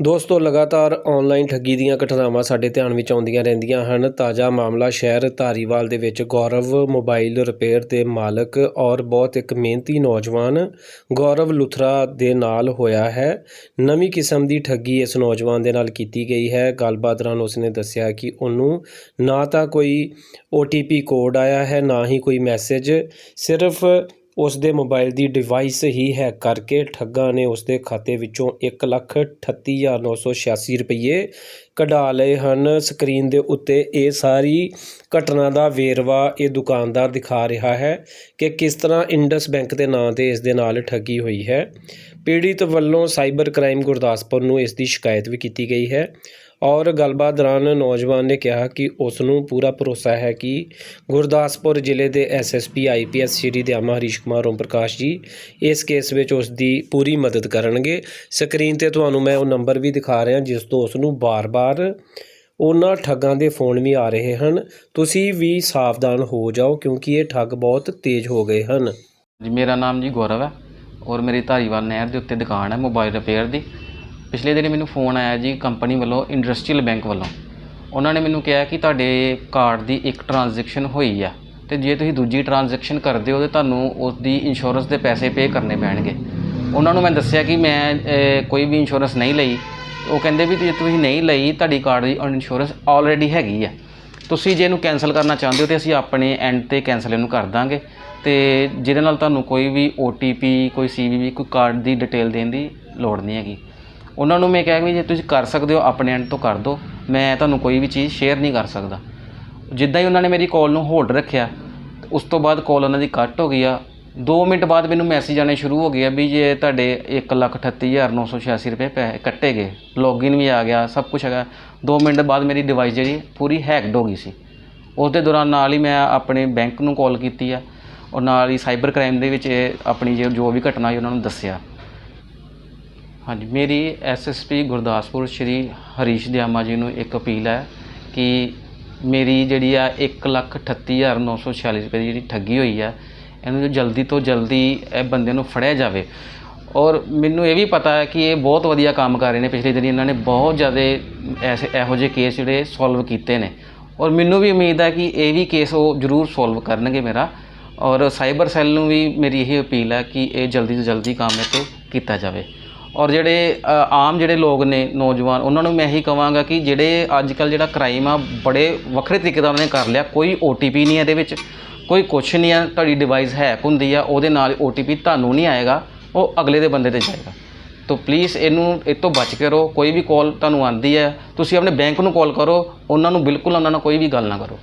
ਦੋਸਤੋ, ਲਗਾਤਾਰ ਆਨਲਾਈਨ ਠੱਗੀ ਦੀਆਂ ਘਟਨਾਵਾਂ ਸਾਡੇ ਧਿਆਨ ਵਿੱਚ ਆਉਂਦੀਆਂ ਰਹਿੰਦੀਆਂ ਹਨ। ਤਾਜ਼ਾ ਮਾਮਲਾ ਸ਼ਹਿਰ ਧਾਰੀਵਾਲ ਦੇ ਵਿੱਚ ਗੌਰਵ ਮੋਬਾਈਲ ਰਿਪੇਅਰ ਦੇ ਮਾਲਕ ਔਰ ਬਹੁਤ ਇੱਕ ਮਿਹਨਤੀ ਨੌਜਵਾਨ ਗੌਰਵ ਲੁਥਰਾ ਦੇ ਨਾਲ ਹੋਇਆ ਹੈ। ਨਵੀਂ ਕਿਸਮ ਦੀ ਠੱਗੀ ਇਸ ਨੌਜਵਾਨ ਦੇ ਨਾਲ ਕੀਤੀ ਗਈ ਹੈ। ਗੱਲਬਾਤ ਦੌਰਾਨ ਉਸਨੇ ਦੱਸਿਆ ਕਿ ਉਹਨੂੰ ਨਾ ਤਾਂ ਕੋਈ OTP ਕੋਡ ਆਇਆ ਹੈ, ਨਾ ਹੀ ਕੋਈ ਮੈਸੇਜ ਸਿਰਫ ਉਸ ਦੇ ਮੋਬਾਈਲ ਦੀ ਡਿਵਾਈਸ ਹੀ ਹੈਕ ਕਰਕੇ ਠੱਗਾਂ ਨੇ ਉਸ ਦੇ ਖਾਤੇ ਵਿੱਚੋਂ 138986 ਰੁਪਏ ਕਢਾ ਲਏ ਹਨ। ਸਕਰੀਨ ਦੇ ਉੱਤੇ ਇਹ ਸਾਰੀ ਘਟਨਾ ਦਾ ਵੇਰਵਾ ਇਹ ਦੁਕਾਨਦਾਰ ਦਿਖਾ ਰਿਹਾ ਹੈ ਕਿ ਕਿਸ ਤਰ੍ਹਾਂ ਇੰਡਸ ਬੈਂਕ ਦੇ ਨਾਂ ਤੇ ਇਸ ਦੇ ਨਾਲ ਠੱਗੀ ਹੋਈ ਹੈ। ਪੀੜਿਤ ਵੱਲੋਂ ਸਾਈਬਰ ਕ੍ਰਾਈਮ ਗੁਰਦਾਸਪੁਰ ਨੂੰ ਇਸ ਦੀ ਸ਼ਿਕਾਇਤ ਵੀ ਕੀਤੀ ਗਈ ਹੈ। ਔਰ ਗੱਲਬਾਤ ਦੌਰਾਨ ਨੌਜਵਾਨ ਨੇ ਕਿਹਾ ਕਿ ਉਸ ਨੂੰ ਪੂਰਾ ਭਰੋਸਾ ਹੈ ਕਿ ਗੁਰਦਾਸਪੁਰ ਜ਼ਿਲ੍ਹੇ ਦੇ ਐਸਐਸਪੀ ਆਈਪੀਐਸ ਸ਼੍ਰੀ ਦਿਆਮਾ ਹਰੀਸ਼ ਕੁਮਾਰ ਓਮ ਪ੍ਰਕਾਸ਼ ਜੀ ਇਸ ਕੇਸ ਵਿੱਚ ਉਸ ਦੀ ਪੂਰੀ ਮਦਦ ਕਰਨਗੇ। ਸਕਰੀਨ ਤੇ ਤੁਹਾਨੂੰ ਮੈਂ ਉਹ ਨੰਬਰ ਵੀ ਦਿਖਾ ਰਿਹਾ, ਜਿਸ ਤੋਂ ਉਸ ਨੂੰ ਬਾਰ-ਬਾਰ ਉਹਨਾਂ ਠੱਗਾਂ ਦੇ ਫੋਨ ਵੀ ਆ ਰਹੇ ਹਨ। ਤੁਸੀਂ ਵੀ ਸਾਵਧਾਨ ਹੋ ਜਾਓ, ਕਿਉਂਕਿ ਇਹ ਠੱਗ ਬਹੁਤ ਤੇਜ਼ ਹੋ ਗਏ ਹਨ। ਜੀ, ਮੇਰਾ ਨਾਮ ਜੀ ਗੌਰਵ ਹੈ ਔਰ ਮੇਰੀ ਧਾਰੀਵਾਲ ਨਹਿਰ ਦੇ ਉੱਤੇ ਦੁਕਾਨ ਹੈ, ਮੋਬਾਈਲ ਰਿਪੇਅਰ ਦੀ। ਪਿਛਲੇ ਦਿਨ ਮੈਨੂੰ ਫੋਨ ਆਇਆ ਜੀ ਕੰਪਨੀ ਵੱਲੋਂ ਇੰਡਸਟਰੀਅਲ ਬੈਂਕ ਵੱਲੋਂ। ਉਹਨਾਂ ਨੇ ਮੈਨੂੰ ਕਿਹਾ ਕਿ ਤੁਹਾਡੇ ਕਾਰਡ ਦੀ ਇੱਕ ਟ੍ਰਾਂਜੈਕਸ਼ਨ ਹੋਈ ਆ ਤੇ ਜੇ ਤੁਸੀਂ ਦੂਜੀ ਟ੍ਰਾਂਜੈਕਸ਼ਨ ਕਰਦੇ ਹੋ ਤੇ ਤੁਹਾਨੂੰ ਉਸ ਦੀ ਇੰਸ਼ੋਰੈਂਸ ਦੇ ਪੈਸੇ ਪੇ ਕਰਨੇ ਪੈਣਗੇ। ਉਹਨਾਂ ਨੂੰ ਮੈਂ ਦੱਸਿਆ ਕਿ ਮੈਂ ਕੋਈ ਵੀ ਇੰਸ਼ੋਰੈਂਸ ਨਹੀਂ ਲਈ। ਉਹ ਕਹਿੰਦੇ ਵੀ ਜੇ ਤੁਸੀਂ ਨਹੀਂ ਲਈ, ਤੁਹਾਡੀ ਕਾਰਡ ਦੀ ਇੰਸ਼ੋਰੈਂਸ ਆਲਰੇਡੀ ਹੈਗੀ ਆ। ਤੁਸੀਂ ਜੇ ਇਹਨੂੰ ਕੈਨਸਲ ਕਰਨਾ ਚਾਹੁੰਦੇ ਹੋ ਤੇ ਅਸੀਂ ਆਪਣੇ ਐਂਡ ਤੇ ਕੈਨਸਲ ਇਹਨੂੰ ਕਰ ਦਾਂਗੇ। ਤੇ ਜਿਹਦੇ ਨਾਲ ਤੁਹਾਨੂੰ ਕੋਈ ਵੀ OTP ਕੋਈ CVV ਕੋਈ ਕਾਰਡ ਦੀ ਡਿਟੇਲ ਦੇਣ ਦੀ ਲੋੜ ਨਹੀਂ ਹੈਗੀ। ਉਹਨਾਂ ਨੂੰ ਮੈਂ ਕਿਹਾ ਵੀ ਜੇ ਤੁਸੀਂ ਕਰ ਸਕਦੇ ਹੋ, ਆਪਣੇ ਐਂਡ ਤੋਂ ਕਰ ਦਿਓ। ਮੈਂ ਤੁਹਾਨੂੰ ਕੋਈ ਵੀ ਚੀਜ਼ ਸ਼ੇਅਰ ਨਹੀਂ ਕਰ ਸਕਦਾ। ਜਿੱਦਾਂ ਹੀ ਉਹਨਾਂ ਨੇ ਮੇਰੀ ਕਾਲ ਨੂੰ ਹੋਲਡ ਰੱਖਿਆ, ਉਸ ਤੋਂ ਬਾਅਦ ਕਾਲ ਉਹਨਾਂ ਦੀ ਕੱਟ ਹੋ ਗਈ ਆ। 2 ਮਿੰਟ ਬਾਅਦ ਮੈਨੂੰ ਮੈਸੇਜ ਆਣੇ ਸ਼ੁਰੂ ਹੋ ਗਏ ਆ ਵੀ ਜੇ ਤੁਹਾਡੇ 138986 ਰੁਪਏ ਪੈਸੇ ਕੱਟੇ ਗਏ ਲੌਗਇਨ ਵੀ ਆ ਗਿਆ, ਸਭ ਕੁਝ ਹੈਗਾ। 2 ਮਿੰਟ ਬਾਅਦ ਮੇਰੀ ਡਿਵਾਈਸ ਜਿਹੜੀ ਪੂਰੀ ਹੈਕਡ ਹੋ ਗਈ ਸੀ। ਉਸ ਦੇ ਦੌਰਾਨ ਨਾਲ ਹੀ ਮੈਂ ਆਪਣੇ ਬੈਂਕ ਨੂੰ ਕਾਲ ਕੀਤੀ ਆ। ਔਰ ਨਾਲ ਹੀ ਸਾਈਬਰ ਕ੍ਰਾਈਮ ਦੇ ਵਿੱਚ ਇਹ ਆਪਣੀ ਜੋ ਜੋ ਵੀ ਘਟਨਾ ਹੋਈ ਉਹਨਾਂ ਨੂੰ ਦੱਸਿਆ। ਹਾਂਜੀ, ਮੇਰੀ ਐਸਐਸਪੀ ਗੁਰਦਾਸਪੁਰ ਸ਼੍ਰੀ ਹਰੀਸ਼ ਦਿਆਮਾ ਜੀ ਨੂੰ ਇੱਕ ਅਪੀਲ ਹੈ ਕਿ ਮੇਰੀ ਜਿਹੜੀ ਆ 138946 ਰੁਪਏ ਦੀ ਜਿਹੜੀ ਠੱਗੀ ਹੋਈ ਆ, ਇਹਨੂੰ ਜਲਦੀ ਤੋਂ ਜਲਦੀ ਇਹ ਬੰਦੇ ਨੂੰ ਫੜਿਆ ਜਾਵੇ। ਔਰ ਮੈਨੂੰ ਇਹ ਵੀ ਪਤਾ ਹੈ ਕਿ ਇਹ ਬਹੁਤ ਵਧੀਆ ਕੰਮ ਕਰ ਰਹੇ ਨੇ, ਪਿਛਲੇ ਦਿਨੀ ਇਹਨਾਂ ਨੇ ਬਹੁਤ ਜ਼ਿਆਦਾ ਐਸੇ ਇਹੋ ਜਿਹੇ ਕੇਸ ਜਿਹੜੇ ਸੋਲਵ ਕੀਤੇ ਨੇ। ਔਰ ਮੈਨੂੰ ਵੀ ਉਮੀਦ ਹੈ ਕਿ ਇਹ ਵੀ ਕੇਸ ਉਹ ਜ਼ਰੂਰ ਸੋਲਵ ਕਰਨਗੇ ਮੇਰਾ। ਔਰ ਸਾਈਬਰ ਸੈੱਲ ਨੂੰ ਵੀ ਮੇਰੀ ਇਹ ਅਪੀਲ ਹੈ ਕਿ ਇਹ ਜਲਦੀ ਤੋਂ ਜਲਦੀ ਕੰਮ ਇਹ 'ਤੇ ਕੀਤਾ ਜਾਵੇ। ਔਰ ਜਿਹੜੇ ਆਮ ਜਿਹੜੇ ਲੋਕ ਨੇ ਨੌਜਵਾਨ, ਉਹਨਾਂ ਨੂੰ ਮੈਂ ਇਹੀ ਕਹਾਂਗਾ ਕਿ ਜਿਹੜੇ ਅੱਜ ਕੱਲ ਜਿਹੜਾ ਕ੍ਰਾਈਮ ਆ, ਬੜੇ ਵੱਖਰੇ ਤਰੀਕੇ ਦਾ ਉਹਨਾਂ ਨੇ ਕਰ ਲਿਆ। ਕੋਈ OTP ਨਹੀਂ ਹੈ ਇਹਦੇ ਵਿੱਚ, ਕੋਈ ਕੁਛ ਨਹੀਂ ਆ ਤੁਹਾਡੀ ਡਿਵਾਈਸ ਹੈਕ ਹੁੰਦੀ ਆ, ਉਹਦੇ ਨਾਲ OTP ਤੁਹਾਨੂੰ ਨਹੀਂ ਆਏਗਾ, ਉਹ ਅਗਲੇ ਦੇ ਬੰਦੇ ਤੇ ਜਾਏਗਾ। ਤੋ ਪਲੀਜ਼ ਇਹਨੂੰ, ਇਹ ਤੋਂ ਬਚ ਕੇ ਰਹੋ, ਕੋਈ ਵੀ ਕਾਲ ਤੁਹਾਨੂੰ ਆਂਦੀ ਹੈ, ਤੁਸੀਂ ਆਪਣੇ ਬੈਂਕ ਨੂੰ ਕਾਲ ਕਰੋ, ਉਹਨਾਂ ਨੂੰ ਬਿਲਕੁਲ ਉਹਨਾਂ ਨਾਲ ਕੋਈ ਵੀ ਗੱਲ ਨਾ ਕਰੋ।